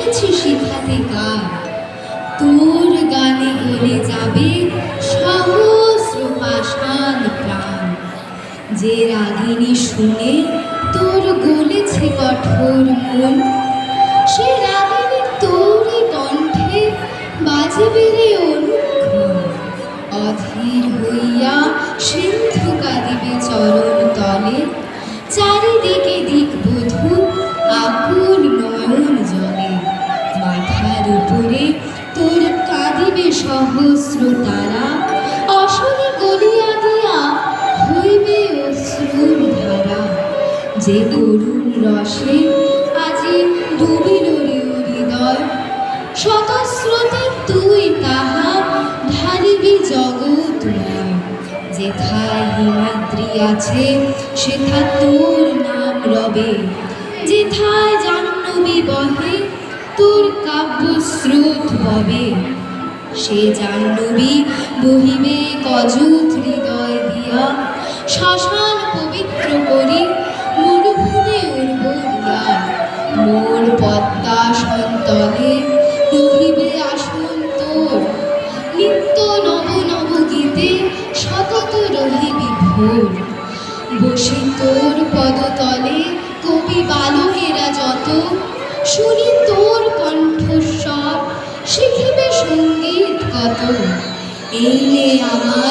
এসেছি শিখাতে গান। তোর গানে গলে যাবে সহস্র পাষাণ প্রাণ। যে রাগিনী শুনে তোর গলেছে কঠোর মন, সে রাগিনী তোরই কণ্ঠে বাজবে রে অনুক্ষণ অধীর হইয়া সিন্ধু সহস্র তারা অসনে গলিয়া দিয়া হইবে অশ্রুর ধারা। যে করুণ রসে আজি ডুবিল হৃদয় শতস্রোতে তুই তাহা ঢালিবি জগৎময় যেথায় হিমাদ্রি আছে, সেথা তোর নাম রবে। যেথায় জাহ্নবী বহে, তোর কাব্য স্রোত ববে সে জাহ্নবী বহিবে কজুত হৃদয় দিয়া। শ্মশান পবিত্র করি, মরুভূমি উর্বরিয়া মোর পদ্মা সন্তলে রহিবে আসন তোর। নিত্য নব নব গীতে সতত রহিবি ভোর। বসে তোর পদতলে কবি বালকেরা যত। শুনি তোর কণ্ঠস্বর শিখিবে সংগীত কত এই আমার